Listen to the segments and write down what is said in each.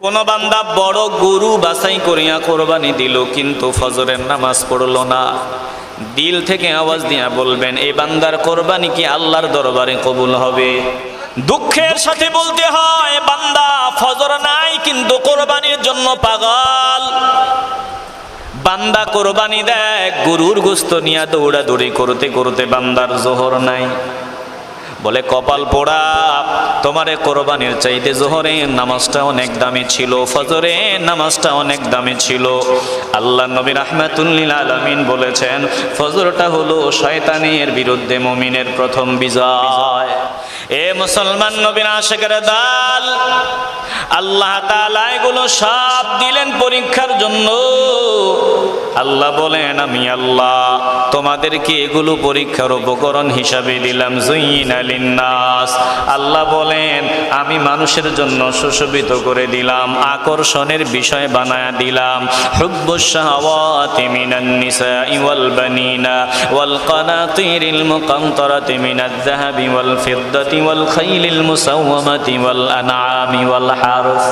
কোন বান্দা বড় গরু বাছাই করিয়া কোরবানি দিল, কিন্তু ফজরের নামাজ পড়ল না। দিল থেকে আওয়াজ দিয়া বলবেন এই বান্দার কোরবানি কি আল্লাহর দরবারে কবুল হবে? দুঃখের সাথে বলতে হয়, বান্দা, ফজর নাই, কিন্তু কোরবানির জন্য পাগল। বান্দা কোরবানি দেয়, গরুর গোস্ত নিয়ে দৌড়াদৌড়ি করতে করতে বান্দার জোহর নাই। বলে, কপাল পোড়া, তোমারে কোরবানির চাইতে জোহরে নামাজটা অনেক দামি ছিল, ফজরে নামাজটা অনেক দামি ছিল। আল্লাহ নবী রাহমাতুল্লিল আলামিন বলেছেন, ফজরটা হলো শয়তানের বিরুদ্ধে মুমিনের প্রথম বিজয়। এ মুসলমান নবীন আশেকের দাল, আল্লাহ এগুলো সব দিলেন পরীক্ষার জন্য। আল্লাহ বলেন, আমি আল্লাহ তোমাদেরকে এগুলো পরীক্ষার উপকরণ হিসাবে দিলাম জুইন আলিন্নাস। আল্লাহ বলেন, আমি মানুষের জন্য সুশোভিত করে দিলাম, আকর্ষণের বিষয় বানায়া দিলাম। হুব্বুস শাহাওয়াতি মিনান নিসাই ওয়াল বানিনা ওয়াল কানাতিরিল মুকান্তারাতি যাহাবি ওয়াল ওয়াল খাইলিল মুসাওয়ামাতি ওয়াল আনআমি ওয়াল হারস।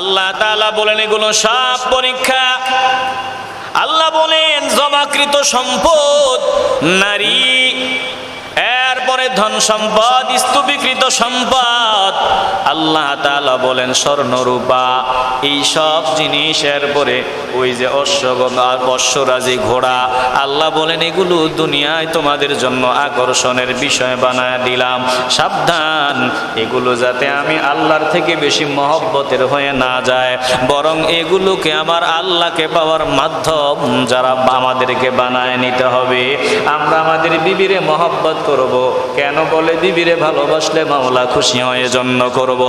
আল্লাহ তাআলা বলেন, এগুলো সব পরীক্ষা। আল্লাহ বলেন, জমাকৃত সম্পদ, নারী দেওয়ার এরপরে ধন সম্পদ, স্তূপীকৃত সম্পদ। আল্লাহ তাআলা বলেন, স্বর্ণরূপা, এই সব জিনিস এরপরে ওই যে অশ্ব অশ্বরাজি ঘোড়া, আল্লাহ বলেন, এগুলো দুনিয়ায় তোমাদের জন্য আকর্ষণের বিষয় বানায় দিলাম। সাবধান, এগুলো যাতে আমি আল্লাহর থেকে বেশি মহব্বতের হয়ে না যায়। বরং এগুলোকে আমার আল্লাহকে পাওয়ার মাধ্যম যারা আমাদেরকে বানায় নিতে হবে। আমরা আমাদের বিবিরে মহব্বত করব। কেন বলে বিবিরে ভালোবাসলে মাওলা খুশি হয় জন্য করব।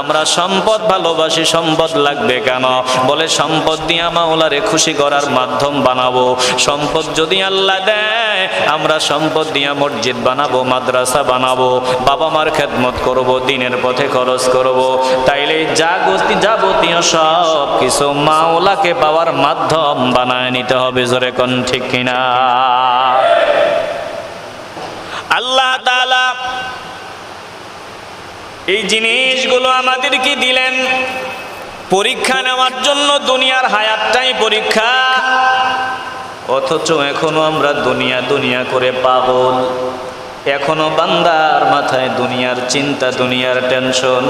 আমরা সম্পদ ভালোবাসি, সম্পদ লাগবে কেন? বলে সম্পদ দিয়ে মাওলারে খুশি করার মাধ্যম বানাবো। সম্পদ যদি আল্লাহ দেয়, আমরা সম্পদ দিয়ে মসজিদ বানাবো, মাদ্রাসা বানাবো বাবা মার খেদমত করব, দিনের পথে খরচ করব। তাইলে জাগতি যাবতীয় সব কিছু মাওলাকে পাওয়ার মাধ্যম বানায় নিতে হবে, জোরে কোন ঠিক কিনা আল্লাহ তাআলা এই জিনিসগুলো আমাদেরকে দিলেন। পরীক্ষা নেওয়ার জন্য দুনিয়ার হায়াতটাই পরীক্ষা। অথচ এখনও আমরা দুনিয়া দুনিয়া করে পাগল। এখনও বান্দার মাথায় দুনিয়ার চিন্তা, দুনিয়ার টেনশন।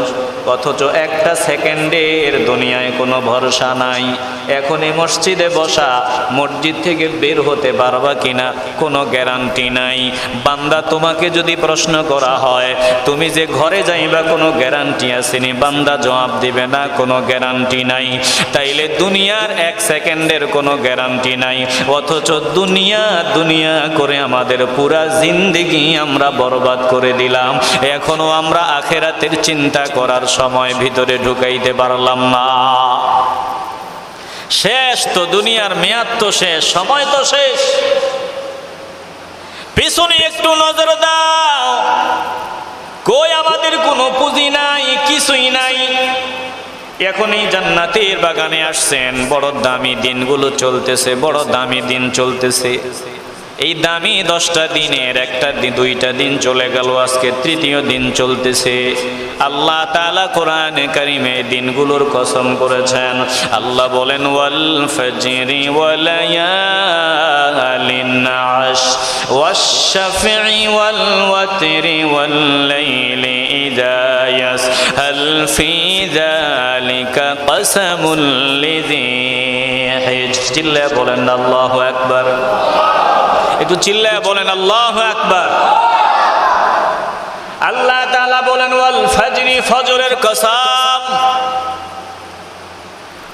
অথচ একটা সেকেন্ডের দুনিয়ায় কোনো ভরসা নাই। এখন এই মসজিদে বসা মসজিদ থেকে বের হতে পারবা কিনা কোনো গ্যারান্টি নাই। বান্দা তোমাকে যদি প্রশ্ন করা হয়, তুমি যে ঘরে যাইবা কোনো গ্যারান্টি আসেনি। বান্দা জবাব দিবে, না, কোনো গ্যারান্টি নাই। তাইলে দুনিয়ার এক সেকেন্ডের কোনো গ্যারান্টি নাই। অথচ দুনিয়া দুনিয়া করে আমাদের পুরা জিন্দিগি আমরা বরবাদ করে দিলাম। এখনও আমরা আখেরাতের চিন্তা করার সময় ভিতরে ঢুকাইতে পারলাম না। শেষ তো দুনিয়ার মেয়াদ তো শেষ, সময় তো শেষ। পিছনে একটু নজর দাও। কই আমাদের কোনো পুঁজি নাই, কিছুই নাই। এখন এই জান্নাতের বাগানে আসছেন, বড় দামি দিনগুলো চলতেছে, বড় দামি দিন চলতেছে। এই দামি দশটা দিনের একটা দিন দুইটা দিন চলে গেল, আজকে তৃতীয় দিন চলতেছে। আল্লাহ তালা কোরআন কারিমে দিনগুলোর কসম করেছেন। আল্লাহ বলেন, ওয়াল ফজরি ওয়ালায়ালিন আশ ওয়াশ-শাফি ওয়াল ওয়াতরি ওয়াল লাইলি ইযা ইয়াস, হাল ফি যালিকা কসমুল লিযি হিজ। চিল্লায় বলেন, আল্লাহু আকবার। একটু চিল্লায় বলেন, আল্লাহ আকবার। আল্লাহ তাআলা বলেন, ওয়াল ফজরি ফজরের কসম।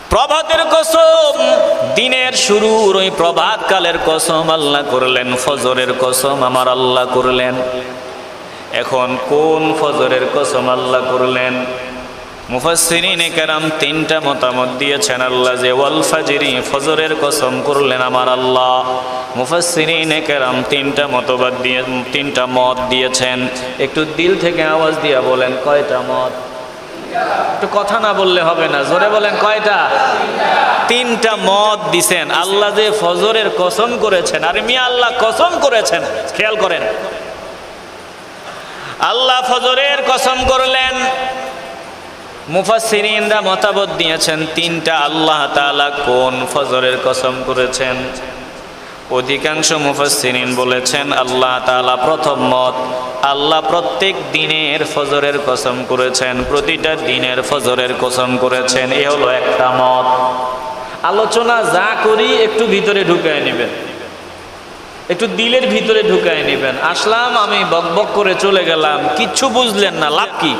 প্রভাতের কসম, দিনের শুরুর ওই প্রভাত কালের কসম আল্লাহ করলেন, ফজরের কসম আমার আল্লাহ করলেন। এখন কোন ফজরের কসম আল্লাহ করলেন? মুফাসসিরিনে কেরাম তিনটা মতামত দিয়েছেন আল্লাহ যে ফজরের কসম করলেন আমার আল্লাহ। মতবাদ দিয়ে, তিনটা মত দিয়েছেন। একটু দিল থেকে আওয়াজ দিয়া বলেন, কয়টা মত? একটু কথা না বললে হবে না, জোরে বলেন, কয়টা? তিনটা মত দিছেন। আল্লাহ যে ফজরের কসম করেছেন, আর মিয়া আল্লাহ কসম করেছেন, খেয়াল করেন। আল্লাহ ফজরের কসম করলেন মুফাসসিরিনরা মতামত দিয়েছেন, তিনটা আল্লাহ তাআলা কোন ফজরের কসম করেছেন? অধিকাংশ মুফাসসিরিন বলেছেন, আল্লাহ তাআলা প্রথম মত, আল্লাহ প্রত্যেক দিনের ফজরের কসম করেছেন, প্রতিটা দিনের ফজরের কসম করেছেন, এ হলো একটা মত। আলোচনা যা করি একটু ভিতরে ঢুকায় নেবেন। একটু দিলের ভিতরে ঢুকায় নেবেন। আসলাম, আমি বকবক করে চলে গেলাম কিচ্ছু বুঝলেন না, লাভ কি?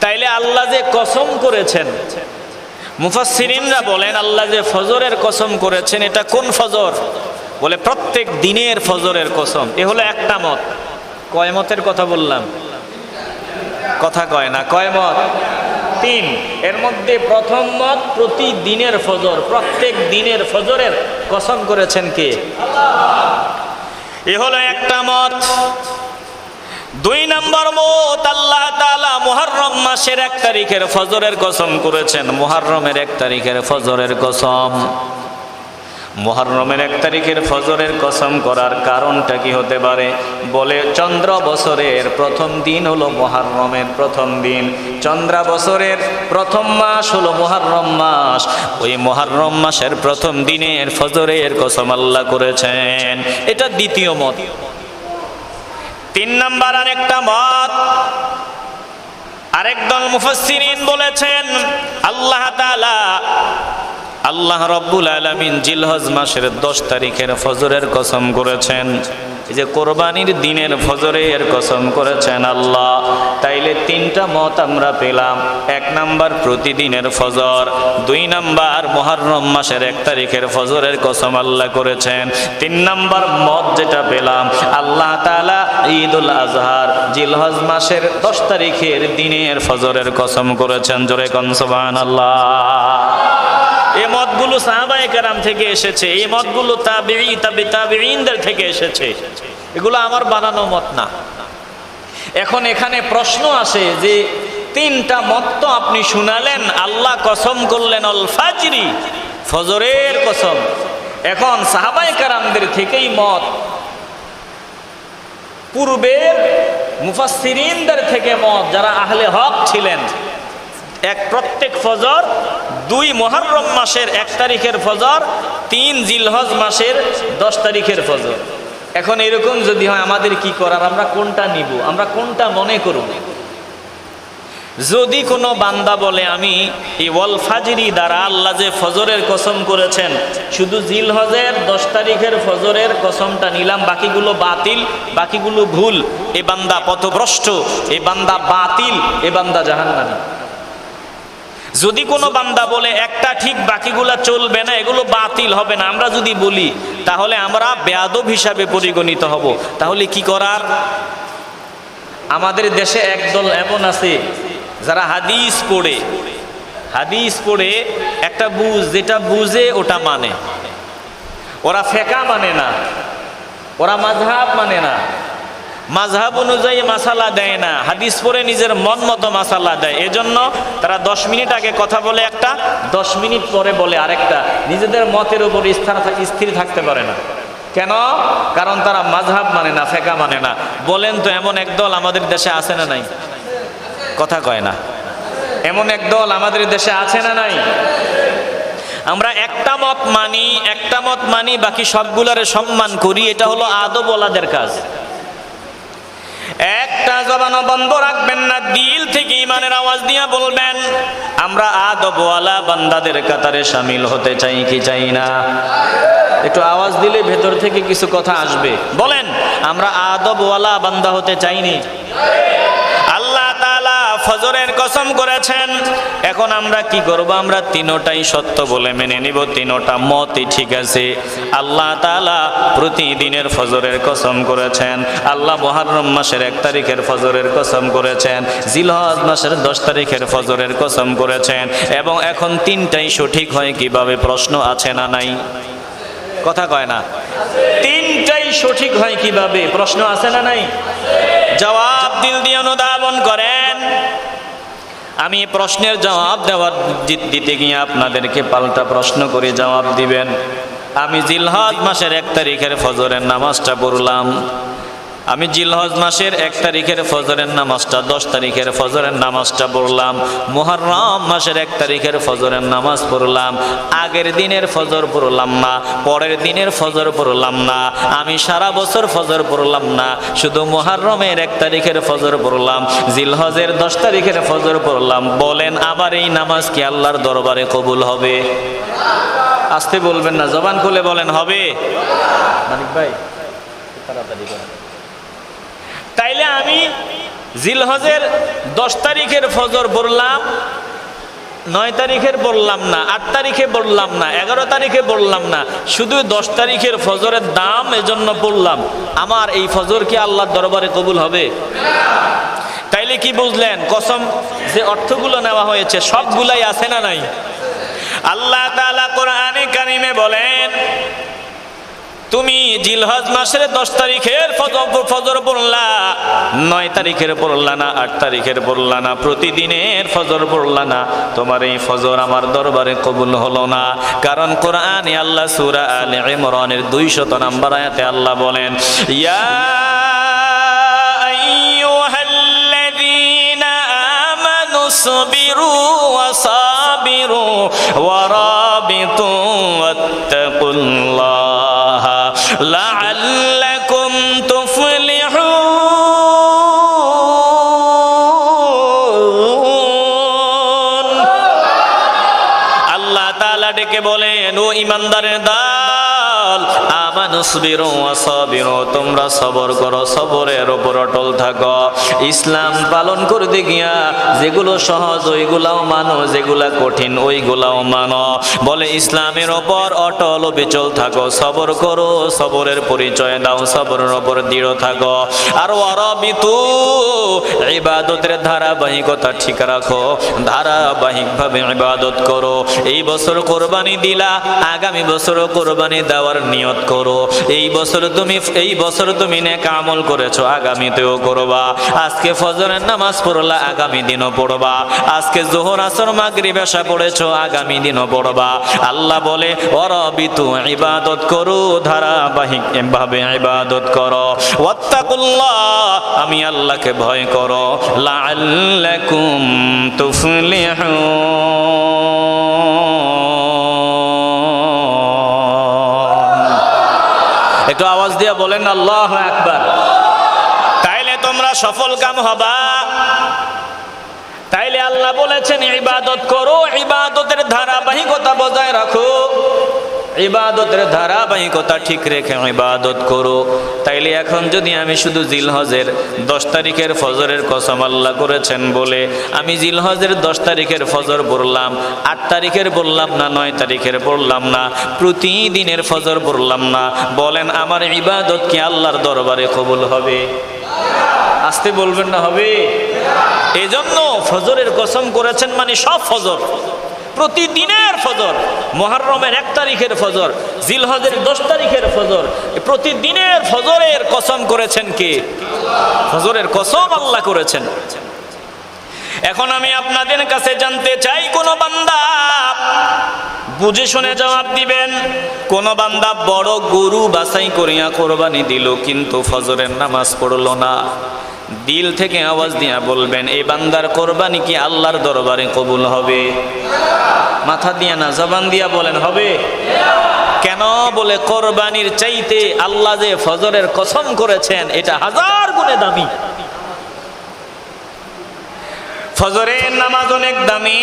তাইলে আল্লাহ যে কসম করেছেন। মুফাসসিরিনরা বলেন, আল্লাহ যে ফজরের কসম করেছেন, এটা কোন ফজর? বলে, প্রত্যেক দিনের ফজরের কসম। এ হলো একটা মত। কয় মতের কথা বললাম? কথা কয় না, কয় মত? তিন। এর মধ্যে প্রথম মত প্রতিদিনের ফজর, প্রত্যেক দিনের ফজরের কসম করেছেন কে? এ হলো একটা মত। দুই নম্বর মত, আল্লাহ তাআলা মুহররম মাসের এক তারিখের ফজরের কসম করেছেন। মুহররমের এক তারিখের ফজরের কসম। মুহররমের এক তারিখের ফজরের কসম করার কারণটা কি হতে পারে? বলে চন্দ্র বছরের প্রথম দিন হলো মুহররমের প্রথম দিন। চন্দ্র বছরের প্রথম মাস হলো মুহররম মাস। ওই মুহররম মাসের প্রথম দিনের ফজরের কসম আল্লাহ করেছেন। এটা দ্বিতীয় মত। তিন নাম্বার আরেকটা মত। আরেক দল মুফাসসিরিন বলেছেন, আল্লাহ তাআলা আল্লাহ রব্বুল আলামিন জিলহজ মাসের দশ তারিখের ফজরের কসম করেছেন। যে কোরবানির দিনের ফজরের কসম করেছেন আল্লাহ, তাইলে তিনটা মত আমরা পেলাম। এক নাম্বার প্রতিদিনের ফজর, দুই নাম্বার মহরম মাসের এক তারিখের ফজরের কসম আল্লাহ করেছেন। তিন নাম্বার মত যেটা পেলাম, আল্লাহ তাআলা ঈদুল আজহার, জিলহজ মাসের দশ তারিখের দিনের ফজরের কসম করেছেন। জোরে কনসবান আল্লাহ মতগুলো সাহাবায়ে কেরাম থেকে এসেছে, এই মতগুলো তাবিঈ থেকে এসেছে। এগুলো আমার বানানো মত না। এখন এখানে প্রশ্ন আসে যে, তিনটা মত তো আপনি শুনালেন, আল্লাহ কসম করলেন, অল ফাজরি, ফজরের কসম। এখন সাহাবায়ে কারামদের থেকেই মত। পূর্বের মুফাসসিরিনদের থেকে মত, যারা আহলে হক ছিলেন। এক প্রত্যেক ফজর দুই মহরম মাসের এক তারিখের ফজর, তিন জিলহজ মাসের দশ তারিখের ফজর। এখন এরকম যদি হয়, আমাদের কি করার? আমরা কোনটা নিব? আমরা কোনটা মনে করব? যদি কোনো বান্দা বলে, আমি এই ওয়াল ফাজরি দ্বারা আল্লাহ যে ফজরের কসম করেছেন, শুধু জিলহজের দশ তারিখের ফজরের কসমটা নিলাম, বাকিগুলো বাতিল, বাকিগুলো ভুল, এ বান্দা পথভ্রষ্ট, এ বান্দা বাতিল, এ বান্দা জাহান্নামী। যদি কোনো বান্দা বলে, একটা ঠিক বাকিগুলা চলবে না, এগুলো বাতিল হবে না। আমরা যদি বলি, তাহলে আমরা বেয়াদব হিসাবে পরিগণিত হব। তাহলে কি করার? আমাদের দেশে একদল এমন আছে, যারা হাদিস পড়ে। হাদিস পড়ে, একটা বুঝ, যেটা বুঝে ওটা মানে। ওরা ফেকা মানে না। ওরা মাঝহাব মানে না। মাঝহাব অনুযায়ী মাসালা দেয় না। হাদিস পরে নিজের মন মতো মাসালা দেয়। এজন্য তারা দশ মিনিট আগে কথা বলে একটা, দশ মিনিট পরে বলে আরেকটা। নিজেদের মতের উপর স্থির থাকতে পারে না। কেন? কারণ তারা মাঝহাব মানে না, ফেকা মানে না। বলেন তো, এমন একদল আমাদের দেশে আছে না নাই? কথা কয় না। এমন একদল আমাদের দেশে আছে না নাই? আমরা একটা মত মানি, একটা মত মানি, বাকি সবগুলারে সম্মান করি, এটা হলো আদবওয়ালাদের কাজ। একটা জবান বন্ধ রাখবেন না, দিল থেকে ইমানের আওয়াজ দিয়ে বলবেন, আমরা আদবওয়ালা বান্দাদের কাতারে সামিল হতে চাই কি চাই না? একটু আওয়াজ দিলে ভেতর থেকে কিছু কথা আসবে। বলেন, আমরা আদবওয়ালা বান্দা হতে চাইনি। ফজরের কসম করেছেন। এখন আমরা কি করব? আমরা তিনোটাই সত্য বলে মেনে নিব, তিনোটা মতই ঠিক আছে। আল্লাহ তাআলা প্রতিদিনের ফজরের কসম করেছেন। আল্লাহ মুহররম মাসের এক তারিখের ফজরের কসম করেছেন। জিলহজ মাসের দশ তারিখের ফজরের কসম করেছেন। এবং এখন তিনটাই সঠিক হয় কীভাবে? প্রশ্ন আছে না নাই? কথা কয় না। তিনটাই সঠিক হয় কীভাবে? প্রশ্ন আছে না নাই? জবাব দিল দিয়ে অনুধাবন করেন। আমি প্রশ্নের জবাব দেওয়ার দিতে গিয়ে আপনাদেরকে পাল্টা প্রশ্ন করে জবাব দিবেন। আমি জিলহাদ মাসের এক তারিখের ফজরের নামাজটা পড়লাম। আমি জিলহজ মাসের এক তারিখের ফজরের নামাজটা, দশ তারিখের ফজরের নামাজটা পড়লাম। মোহরম মাসের এক তারিখের ফজরের নামাজ পড়লাম। আগের দিনের ফজর পড়লাম না, পরের দিনের ফজর পড়লাম না। আমি সারা বছর ফজর পড়লাম না, শুধু মোহরমের এক তারিখের ফজর পড়লাম। জিলহজের দশ তারিখের ফজর পড়লাম। বলেন, আবার এই নামাজ কি আল্লাহর দরবারে কবুল হবে? আসতে বলবেন না, জবান খুলে বলেন, হবে? মানিক ভাই তাড়াতাড়ি করেন। তাইলে আমি জিলহজের দশ তারিখের ফজর বললাম, নয় তারিখের বললাম না, আট তারিখে বললাম না, এগারো তারিখে বললাম না, শুধু দশ তারিখের ফজরের দাম এজন্য বললাম। আমার এই ফজর কি আল্লাহর দরবারে কবুল হবে? তাইলে কি বুঝলেন, কসম যে অর্থগুলো নেওয়া হয়েছে সবগুলাই আছে না নাই? আল্লাহ তাআলা কোরআনে কারিমে বলেন তুমি জিলহজ মাসের দশ তারিখের ফজর- পড়লা। নয় তারিখের পড়লা না, আট তারিখের পড়লা না, প্রতিদিনের ফজর পড়লা না। তোমার এই ফজর আমার দরবারে কবুল হলো না। কারণ কোরআনে আল্লাহ সুরা আল ইমরানের দুইশত নাম্বার আয়াতে আল্লাহ বলেন, ইয়া আইয়ুহাল্লাযীনা আমানু সাবিরু ওয়াসাবিরু ওয়ারাবিতু ওয়াত্তাকুল্লাহা تفلحون আল্লাহ তাআলা ডেকে বলেন ও ইমানদারের দা তোমরা সবর করো, সবরের উপর অটল থাকো। ইসলাম পালন করতে গিয়া যেগুলো সহজ, ওইগুলাও মানো, যেগুলা কঠিন, ওইগুলাও মানো। বলে, ইসলামের ওপর অটল বিচল থাকো, সবর করো, সবরের পরিচয় দাও, সবরের ওপর দৃঢ় থাকো। আর অরবিতু ইবাদতের ধারাবাহিকতা ঠিক রাখো, ধারাবাহিকভাবে ইবাদত করো। এই বছর কোরবানি দিলা, আগামী বছর কোরবানি দেওয়ার নিয়ত করো। এই বছর তুমি, এই বছর তুমি নেক আমল করেছ, আগামীতেও করবা। আজকে ফজরের নামাজ পড়লা, আগামী দিনও পড়বা। আজকে জোহর, আসর, মাগরিব, এশা পড়েছো, আগামী দিনও পড়বা। আল্লাহ বলে, অরবিতু ইবাদত করো, ধারাবাহিক ভাবে ইবাদত করো। ওয়াত্তাকুল্লাহ, আমি আল্লাহকে ভয় করো। লাআল্লাকুম তুফলিহুন। আল্লাহ একবার তাইলে তোমরা সফল কাম হবা। তাইলে আল্লাহ বলেছেন, ইবাদত করো, ইবাদতের ধারাবাহিকতা বজায় রাখো। ইবাদতের ধারাবাহিকতা ঠিক রেখে ইবাদত করো। তাইলে এখন যদি আমি শুধু জিলহজের দশ তারিখের ফজরের কসম আল্লাহ করেছেন বলে আমি জিলহজের দশ তারিখের ফজর পড়লাম, আট তারিখের বললাম না, নয় তারিখের পড়লাম না, প্রতিদিনের ফজর পড়লাম না, বলেন আমার ইবাদত কি আল্লাহর দরবারে কবুল হবে? আসতে বলবেন না হবে? এজন্য ফজরের কসম করেছেন মানে সব ফজর। প্রতিদিনের ফজর মহারমের এক তারিখের ফজর, জিলহজের দশ তারিখের ফজর প্রতিদিনের ফজরের কসম করেছেন কে? ফজরের কসম আল্লাহ করেছেন। এখন আমি আপনাদের কাছে জানতে চাই, কোন বান্দা বুঝে শুনে জবাব দিবেন, কোন বান্দা বড় গরু বাছাই করিয়া কোরবানি দিল, কিন্তু ফজরের নামাজ পড়ল না। দিল থেকে আওয়াজ দিয়া বলবেন এই বান্দার কোরবানি কি আল্লাহর দরবারে কবুল হবে? মাথা দিয়া না জবান দিয়া বলেন, হবে। কেন বলে, কোরবানির চাইতে আল্লাহ যে ফজরের কসম করেছেন, এটা হাজার গুণে দামি। ফজরের নামাজ অনেক দামি।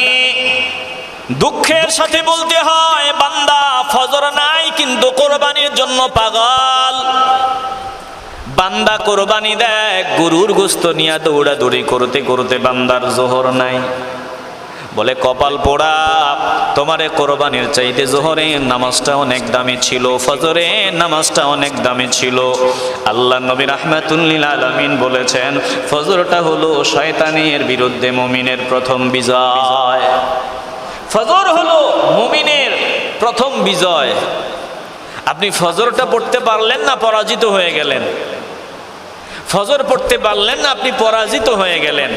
দুঃখের সাথে বলতে হয় বান্দা, ফজর নাই, কিন্তু কোরবানির জন্য পাগল। বান্দা কোরবানি দেয়, গরুর গোস্ত নিয়ে দৌড়াদৌড়ি করতে করতে বান্দার জোহর নাই। বলে, কপাল পোড়া, তোমারে কোরবানির চাইতে জোহরের নামাজটা অনেক দামি ছিল, ফজরে নামাজটা অনেক দামি ছিল। আল্লাহ নবী রাহমাতুল্লিল আলামিন বলেছেন, ফজরটা হলো শয়তানের বিরুদ্ধে মুমিনের প্রথম বিজয়। ফজর হলো মুমিনের প্রথম বিজয়। আপনি ফজরটা পড়তে পারলেন না, পরাজিত হয়ে গেলেন। ফজর পড়তে পারলেন না, আপনি পরাজিত হয়ে গেলেন।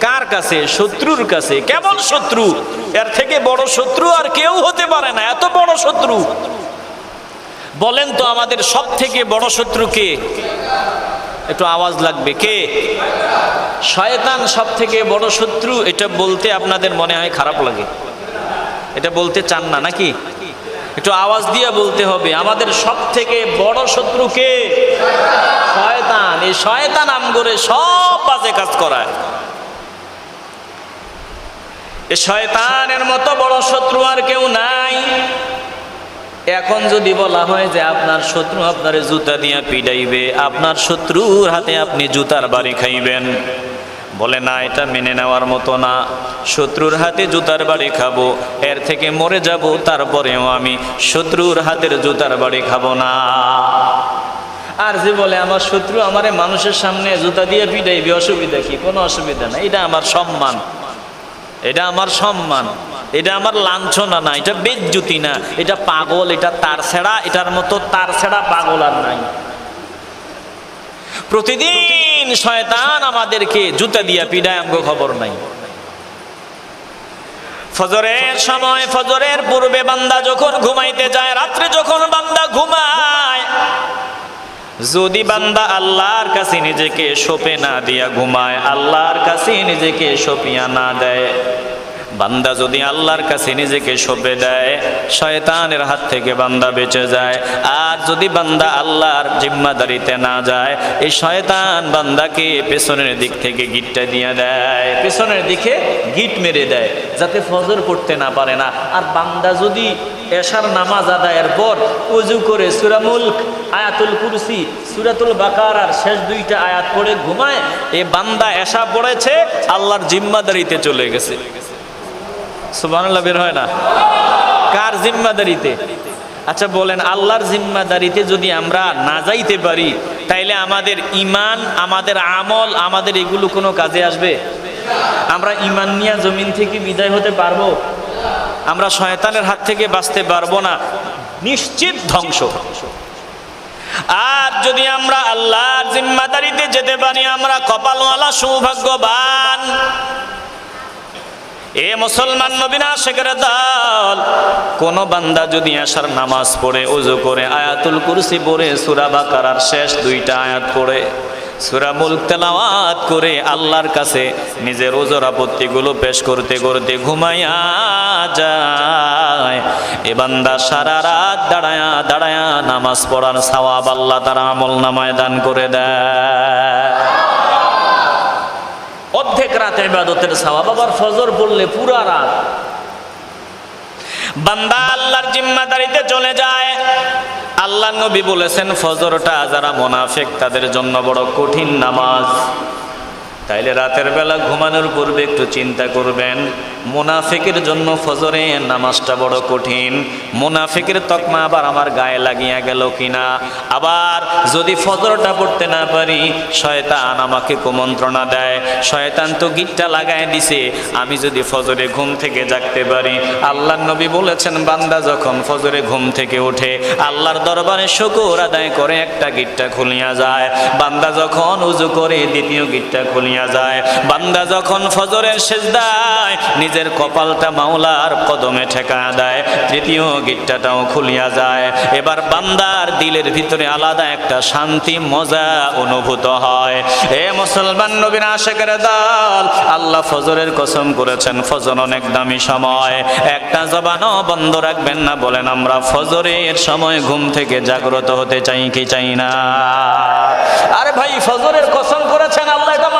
কার কাছে? শত্রুর কাছে। কেমন শত্রু? এর থেকে বড় শত্রু আর কেউ হতে পারে না। এত বড় শত্রু। বলেন তো আমাদের সব থেকে বড় শত্রু কে? একটু আওয়াজ লাগবে। কে? শয়তান সব থেকে বড় শত্রু? এটা বলতে আপনাদের মনে হয় খারাপ লাগে? এটা বলতে চান না, নাকি? একটু আওয়াজ দিয়ে বলতে হবে, আমাদের সব থেকে বড় শত্রুকে শয়তান। এই শয়তান আম করে সব বাজে কাজ করায়। এ শয়তানের মতো বড় শত্রু আর কেউ নাই। এখন যদি বলা হয় যে আপনার শত্রু আপনার জুতা দিয়ে পিডাইবে, আপনার শত্রুর হাতে আপনি জুতার বাড়ি খাইবেন। বলে, না, এটা মেনে নেওয়ার মতো না। শত্রুর হাতে জুতার বাড়ি খাব, এর থেকে মরে যাব, তারপরেও আমি শত্রুর হাতের জুতার বাড়ি খাব না। আর যে বলে, আমার শত্রু আমারে মানুষের সামনে জুতা দিয়ে পিডাইবে অসুবিধা কি? কোনো অসুবিধা না এটা আমার সম্মান। এটা আমার সম্মান। এটা আমার লাঞ্ছনা না। এটা বেজ্জুতি না। এটা পাগল, এটা তার ছেড়া। এটার মতো তার ছেড়া পাগল আর নাই। প্রতিদিন শয়তান আমাদেরকে জুতা দিয়া পিডায় আমগো খবর নাই। ফজরের সময়, ফজরের পূর্বে বান্দা যখন ঘুমাইতে যায়, রাত্রে যখন বান্দা ঘুমায়, যদি বান্দা আল্লাহর কাছে নিজেকে সপে না দিয়া ঘুমায়, আল্লাহর কাছে নিজেকে সপিয়া না দেয়। বান্দা যদি আল্লাহর কাছে নিজেকে সঁপে দেয়, শয়তানের হাত থেকে বান্দা বেঁচে যায়। আর যদি বান্দা আল্লাহর জিম্মাদারিতে না যায়, এই শয়তান বান্দাকে পেছনের দিক থেকে গিটটা দিয়ে দেয়। পেছনের দিকে গিট মেরে দেয়, যাতে ফজর পড়তে না পারে না। আর বান্দা যদি এশার নামাজ আদায়ের পর উজু করে সুরামুল আয়াতুল কুরসি, সুরাতুল বাকার আর শেষ দুইটা আয়াত পড়ে ঘুমায়, এ বান্দা এশা পড়েছে, আল্লাহর জিম্মাদারিতে চলে গেছে। বের হয় না। কার জিম্মাদারিতে? আচ্ছা বলেন, আল্লাহর জিম্মাদারিতে যদি আমরা না যাইতে পারি, তাইলে আমাদের ইমান আমাদের আমল, আমাদের এগুলো কোনো কাজে আসবে? আমরা ইমান নিয়ে জমিন থেকে বিদায় হতে পারব? আমরা শয়তানের হাত থেকে বাঁচতে পারব না। নিশ্চিত ধ্বংস। আর যদি আমরা আল্লাহর জিম্মাদারিতে যেতে পারি, আমরা কপালওয়ালা, সৌভাগ্যবান। এ মুসলমান নবীনা শেখের দল, কোন বান্দা যদি আসার নামাজ পড়ে, উজু করে, আয়াতুল কুরসি পড়ে, সুরা বাকারার শেষ দুইটা আয়াত পড়ে, সুরা মুলক তেলাওয়াত করে আল্লাহর কাছে নিজের ওজোর আপত্তিগুলো পেশ করতে করতে ঘুমাইয়া যায়। এ বান্দা সারা রাত দাঁড়ায়া দাঁড়ায়া নামাজ পড়ার সওয়াব আল্লাহ তারা আমল নামায় দান করে দেয়। অর্ধেক রাতে ইবাদতের সওয়াব, আবার ফজর বললে পুরা রাত। বান্দা আল্লাহর জিম্মাদারিতে চলে যায়। আল্লাহ নবী বলেছেন, ফজরটা যারা মোনাফেক, তাদের জন্য বড় কঠিন নামাজ। তাইলে রাতের বেলা ঘুমানোর পূর্বে একটু চিন্তা করবেন। মুনাফিকের জন্য ফজরে নামাজটা বড় কঠিন। মুনাফিকের তকমা আবার আমার গায়ে লাগিয়া গেল কিনা? আবার যদি ফজরটা পড়তে না পারি, শয়তান আমাকে কুমন্ত্রণা দেয়। শয়তান তো গিটটা লাগায় দিছে, আমি যদি ফজরে ঘুম থেকে জাগতে পারি। আল্লাহ নবী বলেছেন, বান্দা যখন ফজরে ঘুম থেকে ওঠে, আল্লাহর দরবারে শুকুর আদায় করে একটা গিটটা খুলিয়া যায়। বান্দা যখন উজু করে দ্বিতীয় গিটটা খুলিয়া যায়। বান্দা যখন ফজরের সেজদায় নিজের কপালটা মাওলার কদমে ঠেকা দেয়, তৃতীয় গিট্টাটাও খুলিয়া যায়। এবার বান্দার দিলের ভিতরে আলাদা একটা শান্তি, মজা অনুভূত হয়। এ মুসলমান নবীন আশেকের দল, আল্লাহ ফজরের কসম করেছেন, ফজর অনেক দামি সময়। একটা জবানও বন্ধ রাখবেন না, বলেন আমরা ফজরের সময় ঘুম থেকে জাগ্রত হতে চাই কি চাই না? আরে ভাই, ফজরের কসম করেছেন, আল্লাহ এটা